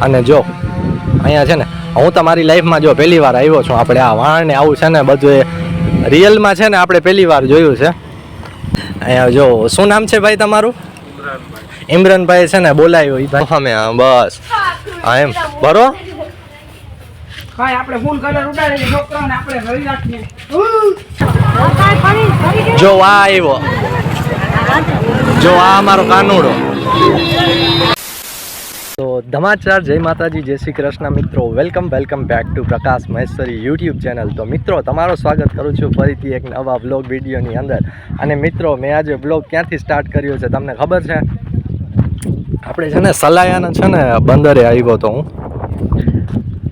અને જો અહીંયા છે ને હું તમારી લાઈફમાં જો પહેલી વાર આવ્યો છું આપણે આ વાણ ને આવું છે ને બધું એ રિયલમાં છે ને આપણે પહેલી વાર જોયું છે. અહીંયા જો શું નામ છે ભાઈ તમારું? ઇમરાનભાઈ છે ને બોલાયો ઈ ભાઈ. અમે હા, બસ. હા એમ. બરો? જો આ આવ્યો. જો આ અમારો કાનુડો. ધમાચાર જય માતાજી, જય શ્રી કૃષ્ણ મિત્રો. Welcome welcome back to Prakash Maheshwari YouTube channel તો મિત્રો, તમારો સ્વાગત કરું છું ફરીથી એક નવા બ્લોગ વિડીયોની અંદર. અને મિત્રો, મેં આજે બ્લોગ ક્યાંથી સ્ટાર્ટ કર્યો છે તમને ખબર છે? આપણે છે ને સલાયાના છે ને બંદરે આવ્યો તો હું.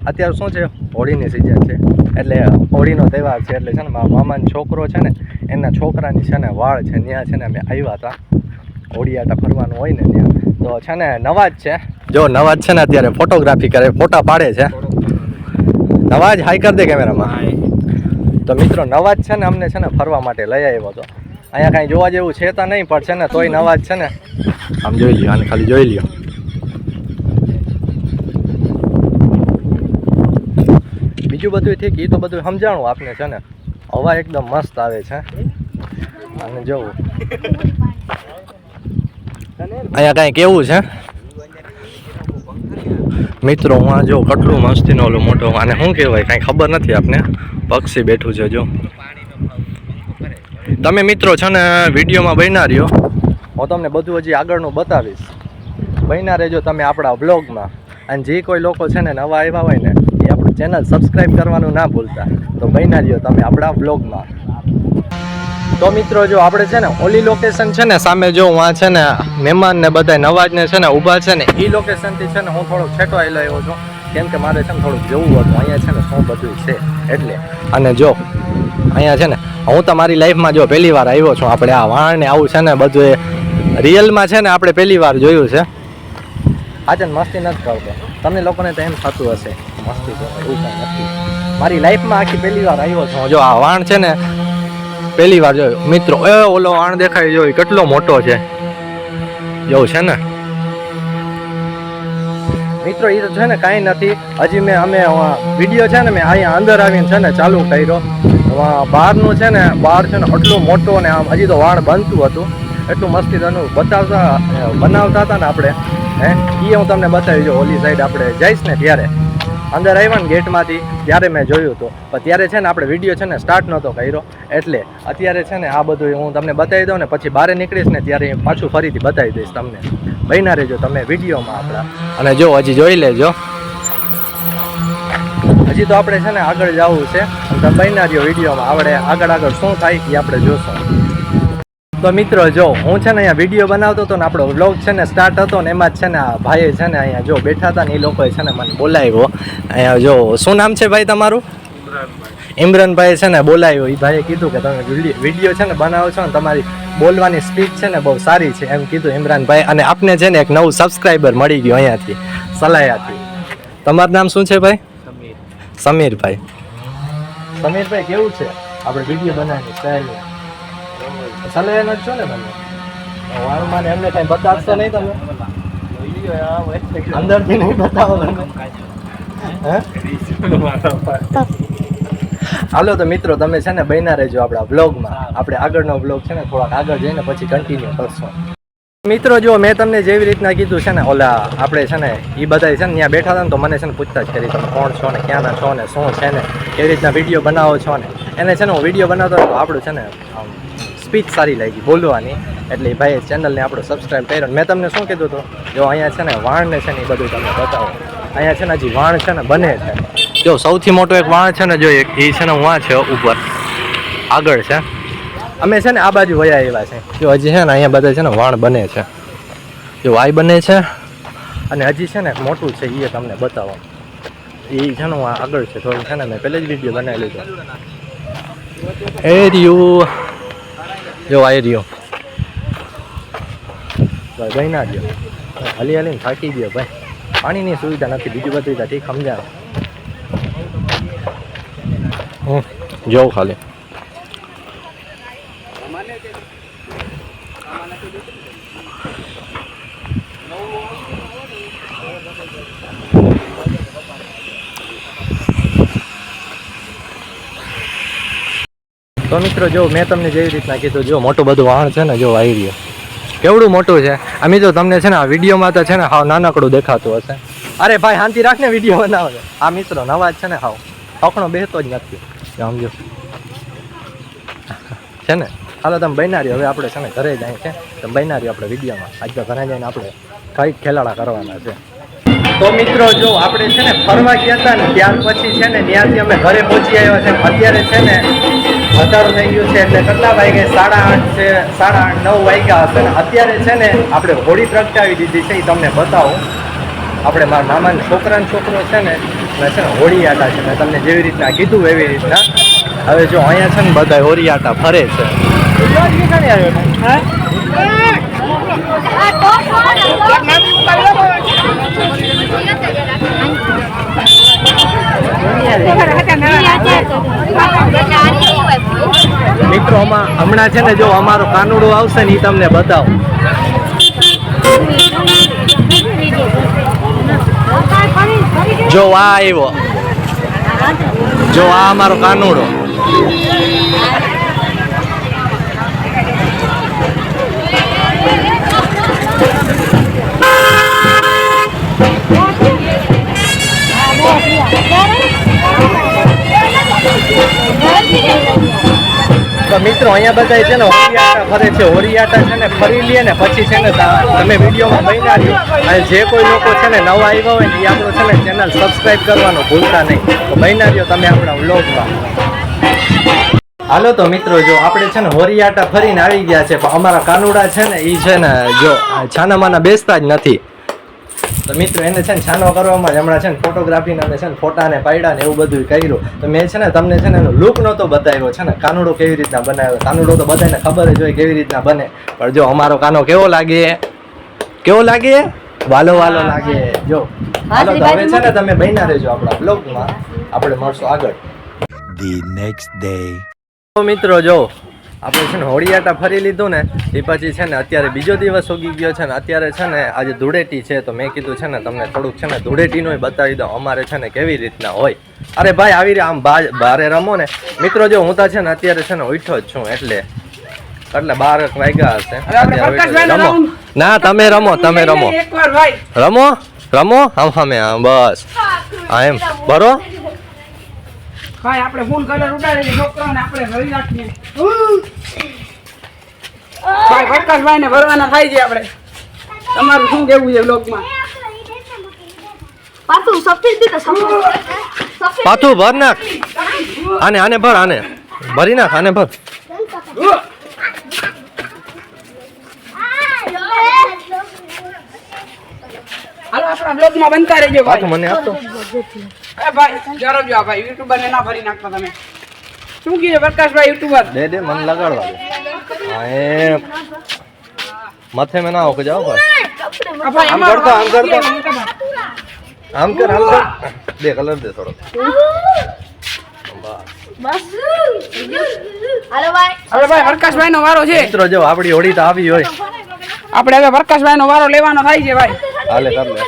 અત્યારે શું છે? હોળીની સિઝન છે. એટલે હોળીનો તહેવાર છે. એટલે છે ને મારા મામાનો છોકરો છે ને, એના છોકરાની છે ને વાળ છે ત્યાં છે ને અમે આવ્યા હતા. હોળીયાટા ફરવાનું હોય ને ત્યાં તો છે ને નવાજ છે. જો નવાજ છે ને અત્યારે ફોટોગ્રાફી કરે, ફોટા પાડે છે. નવાજ હાઈ કર દે કેમેરામાં તો મિત્રો નવાજ છે ને અમને છે ને ફરવા માટે લઈ આવ્યો હતો અહીંયા કાંઈ જોવા જેવું છે તો નહીં, પણ છે ને તોય નવાજ છે ને. આમ જોઈ લ્યો, આને ખાલી જોઈ લ્યો. બીજું બધું ઠીક એ તો બધું સમજાણું આપને છે ને. હવા એકદમ મસ્ત આવે છે. અને જોવું. અહીંયા કાંઈ કેવું છે? મિત્રો, હું આ જો કેટલું મસ્તીનો ઓલો મોટો, આને શું કહેવાય, કાંઈ ખબર નથી આપને. પક્ષી બેઠું છે, જો. તમે મિત્રો છે ને, વિડીયોમાં બન્યા રહ્યો. હું તમને બધું હજી આગળનું બતાવીશ. બન્યા રહેજો તમે આપણા વ્લોગમાં. અને જે કોઈ લોકો છે ને, નવા આવ્યા હોય ને, એ આપણી ચેનલ સબસ્ક્રાઈબ કરવાનું ના ભૂલતા. તો બન્યા રહ્યો તમે આપણા વ્લોગમાં. તો મિત્રો, જો આપણે છે ને ઓલી લોકેશન છે ને, સામે જો હું છે ને મહેમાન ને બધા નવાજને છે ને ઊભા છે ને એ લોકેશનથી છે ને હું થોડો છેટો આવેલો આવ્યો છું. કેમ કે મારે છે ને થોડુંક જવું હતું. અહીંયા છે ને શું બધું છે. એટલે, અને જો, અહીંયા છે ને, હું તમારી લાઈફમાં જો પહેલી વાર આવ્યો છું. આપણે આ વાણ ને આવું છે ને બધું એ રિયલમાં છે ને આપણે પહેલી વાર જોયું છે. આજે મસ્તી નથી કરતો. તમને લોકોને તો એમ થતું હશે. મસ્તી એવું કંઈ નથી. મારી લાઈફમાં આખી પહેલી વાર આવ્યો છું. જો આ વાણ છે ને પહેલી વાર જોયો. મિત્રો, એ ઓલો આણ દેખાય જો કેટલો મોટો છે. એવું છે ને? મિત્રો એ તો છે ને કાંઈ નથી. હજી મેં, અમે વીડિયો છે ને મેં અહીંયા અંદર આવીને છે ને ચાલુ કર્યો. બહારનું છે ને, બહાર છે ને આટલું મોટું ને આમ હજી તો વાળ બનતું હતું. એટલું મસ્તી તનું બતાવતા બનાવતા હતા ને આપણે. હે? એ હું તમને બતાવી જો ઓલી સાઈડ આપણે જઈશ ને ત્યારે. અંદર આવ્યા ને ગેટમાંથી, ત્યારે મેં જોયું હતું. પણ ત્યારે છે ને આપણે વીડિયો છે ને સ્ટાર્ટ નહોતો કર્યો. એટલે અત્યારે છે ને આ બધું હું તમને બતાવી દઉં ને પછી બહાર નીકળીશ ને ત્યારે પાછું ફરીથી બતાવી દઈશ તમને. બન્યા રહેજો તમે વિડીયોમાં આપણા. અને જો, હજી જોઈ લેજો. હજી તો આપણે છે ને આગળ જવું છે. તમે બન્યા રહ્યો વિડીયોમાં. આપણે આગળ આગળ શું થાય એ આપણે જોશું. તો મિત્રો જો હું છે ને અહીંયા વીડિયો બનાવતો હતો ને આપણો વ્લોગ છે ને સ્ટાર્ટ હતો ને એમાં જ છે ને આ ભાઈએ છે ને અહીંયા જો બેઠા હતા ને એ લોકોએ છે ને મને બોલાવ્યો. અહીંયા જો શું નામ છે ભાઈ તમારું? ઇમરાનભાઈ. છે ને બોલાવ્યો. એ ભાઈએ કીધું કે તમે વીડિયો છે ને બનાવો છો ને તમારી બોલવાની સ્પીડ છે ને બહુ સારી છે એમ કીધું ઇમરાનભાઈ અને આપને છે ને એક નવું સબસ્ક્રાઈબર મળી ગયું અહીંયાથી સલાયાથી. તમારું નામ શું છે ભાઈ? સમીરભાઈ. સમીરભાઈ કેવું છે? આપણે વીડિયો બનાવીએ સ્ટાઇલ સલાયાનો જ છો ને તમે? માને એમને કઈ બતાવશો નહીં તમે? અંદરથી નહીં બતાવો તમે? હાલો, તો મિત્રો, તમે છે ને બન્યા રહેજો આપણા બ્લોગમાં આપણે આગળનો બ્લોગ છે ને થોડાક આગળ જઈને પછી કન્ટિન્યુ કરશું. મિત્રો જો મેં તમને જેવી રીતના કીધું છે ને, ઓલા આપણે છે ને એ બધા છે ને ત્યાં બેઠા હતા ને તો મને છે ને પૂછતા જ કરી, તમે કોણ છો ને, ક્યાંના છો ને, શું છે ને, કેવી રીતના વીડિયો બનાવો છો ને? એને છે ને હું વીડિયો બનાવતો આપણું છે ને સ્પીચ સારી લાગી બોલવાની એટલે ભાઈ ચેનલને આપણો સબસ્ક્રાઈબ કર્યો મેં તમને શું કીધું હતું જો અહીંયા છે ને વાણને છે ને એ બધું તમને બતાવો અહીંયા છે ને હજી વાણ છે ને બને છે જો સૌથી મોટો એક વાણ છે ને જો એ છે ને વાં છે ઉપર આગળ છે અમે છે ને આ બાજુ વયા એવા છે જો હજી છે ને અહીંયા બધા છે ને વાણ બને છે જો વાય બને છે અને હજી છે ને મોટું છે એ તમને બતાવો એ છે ને આગળ છે થોડું છે ને મેં પહેલે જ વીડિયો બનાવી લીધો એ રહ્યું જો આ રહ્યો. ભાઈ ના રહ્યો. હલી હલીને થાકી ગયો ભાઈ. પાણીની સુવિધા નથી, બીજી બધું ઠીક સમજાવ. હું જોઉં ખાલી. તો મિત્રો જો મેં તમને જેવી રીતના કીધું, જો મોટું બધું વાહણ છે ને જો આવી રહ્યું. કેવડું મોટું છે? આ મિત્રો તમને છે ને આ વિડીયોમાં તો છે ને હાવ નાનકડું દેખાતું હશે. અરે ભાઈ, શાંતિ રાખને વીડિયો બનાવે. આ મિત્રો નવા જ છે ને હાવ. ખોખણો બેસતો જ નથી. સમજો. છે ને? હાલો, તમે બન્યા હવે આપણે છે ને ઘરે જાય છે? તમે બન્યા આપણે વિડીયોમાં. આજ તો ઘરે જઈને આપણે કંઈક ખેલાડા કરવાના છે. તો મિત્રો, જો આપણે છે ને ફરવા ગયા હતા ને, ત્યાર પછી છે ને ત્યાંથી અમે ઘરે પહોંચી આવ્યા છે. અત્યારે છે ને અંધારું થઈ ગયું છે એટલે કેટલા વાગે? સાડા આઠ છે સાડા આઠ નવ વાગ્યા હશે. ને અત્યારે છે ને આપણે હોળી પ્રગટાવી દીધી છે એ તમને બતાવો. આપણે મારા મામાના છોકરાનો છોકરો છે ને મેં છે ને હોળી આટા છે. મેં તમને જેવી રીતના કીધું એવી રીતના. હવે જો અહીંયા છે ને બધા હોળી આટા ફરે છે. મિત્રો, આમાં હમણાં છે ને જો અમારો કાનુડો આવશે ને એ તમને બતાવો. જો આ આવ્યો. જો આ અમારો કાનુડો. મિત્રો, અહીંયા બધા છે ને હોરિયાટા ફરે છે. હોરિયાટા છે ને ફરી લે ને પછી છે ને તમે વિડીયોમાં બન્યા રહ્યો અને જે કોઈ લોકો છે ને નવા આવ્યા હોય ને એ આપણો છે ને ચેનલ સબસ્ક્રાઇબ કરવાનું ભૂલતા નહીં. તો બન્યા રહ્યો તમે આપણા વ્લોગમાં. હાલો તો મિત્રો, જો આપણે છે ને હોરિયાટા ફરીને આવી ગયા છે. પણ અમારા કાનુડા છે ને એ છે ને જો, છાનામાના બેસતા જ નથી. તો મિત્રો એને છે ને છાનો કરવામાં જ હમણાં છે ને ફોટોગ્રાફીને અમે છે ને ફોટાને પાડ્યા ને એવું બધું કર્યું. તો મેં છે ને તમને છે ને એનો લુક નહોતો બતાવ્યો. છે ને કાનુડો કેવી રીતના બનાવ્યો? કાનુડો તો બધાને ખબર જ હોય કેવી રીતના બને. પણ જો અમારો કાનો કેવો લાગે? કેવો લાગે? વાલો વાલો લાગે. જો. હાલો તો હવે છે ને તમે બન્યા રહેજો આપણા બ્લોગમાં આપણે મળશું આગળ. ધી નેક્સ્ટ ડે તો મિત્રો જો. આપણે છે ને હોળિયાટા ફરી લીધું ને એ પછી છે ને અત્યારે બીજો દિવસ ઉગી ગયો છે ને અત્યારે છે ને આજે ધૂળેટી છે તો મેં કીધું છે ને તમને થોડુંક છે ને ધૂળેટીનું બતાવી દઉં અમારે છે ને કેવી રીતના હોય. અરે ભાઈ આવી રહ્યા આમ બારે રમો ને. મિત્રો જો હું તો છે ને અત્યારે છે ને ઉઠો જ છું એટલે એટલે બાર વાગ્યા હશે. રમો. ના તમે રમો તમે રમો. રમો? રમો? આમ સામે આમ બસ. હા એમ. બરો? ભાઈ આપણે ફૂલ કલર ઉડાડી છોકરાને આપણે ભરી રાખીએ. ભાઈ પ્રકાશભાઈ ને ભરવાના થાય છે આપણે. તમારું શું કેવું છે બ્લોગમાં પાછું સફેદ દીધો સફેદ. પાછું ભર નાખ. આને આને ભર આને. ભરી નાખ આને ભર. હાલો આપણા બ્લોગમાં બનતા રહેજો પાછું ભાઈ મને આપતો. એ ભાઈ જરબજો આ ભાઈ યુટ્યુબર ને ના ભરી નાખતા તમે. શું કીધું પ્રકાશભાઈ યુટ્યુબર? દે દે મને લગાડવા દે. એ માથે મેં ના હોકે જાઓ ભાઈ આમ કરતો, આમ કરતો. આમ કર આમ કર. દે કલર દે થોડો હાલો ભાઈ હવે ભાઈ પ્રકાશભાઈ નો વારો છે. મિત્રો જો આપણી હોળી તો આવી હોય. આપણે હવે પ્રકાશભાઈ નો વારો લેવાનો થાય છે ભાઈ. હાલે કર લે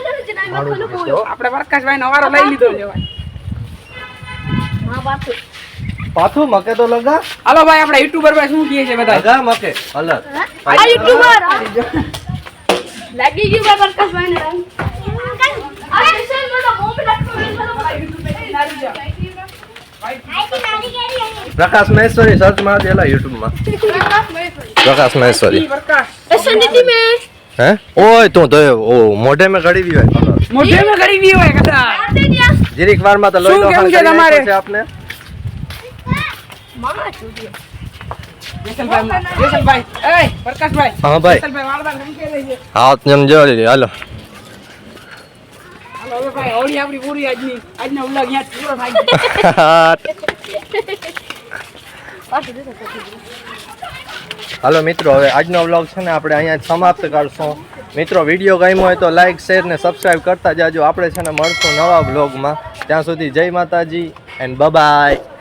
આપણે પ્રકાશભાઈ નો વારો લઈ લીધો છે. પાછું. મકે તો લગા. હાલો ભાઈ આપણે યુટ્યુબર ભાઈ શું કહે છે બધા? લગા મકે. અલગ. આ યુટ્યુબર? લાગી ગયું ભાઈ પ્રકાશભાઈ ને અરે વિશાલ બોલો મોમી પ્રકાશ મહેશ્વરી સર્ચ માર દેલા યુટ્યુબમાં પ્રકાશ મહેશ્વરી. પ્રકાશ મે. હે? ઓય તું તો ઓ મોઢે મેં ગડી દી હોય. મોઢે મે ગડી દીવાય કદા? જીરીક વારમાં તો લોહી શું કેવું છે તમારે? આપને. જેમ જો હાલો હાલો મિત્રો, હવે આજનો વ્લોગ છે ને આપણે અહીંયા સમાપ્ત કરશું. મિત્રો વીડિયો ગમ્યો હોય તો લાઇક શેર ને સબસ્ક્રાઈબ કરતા જાજો. આપણે છે ને મળશું નવા વ્લોગમાં ત્યાં સુધી જય માતાજી એન્ડ બાય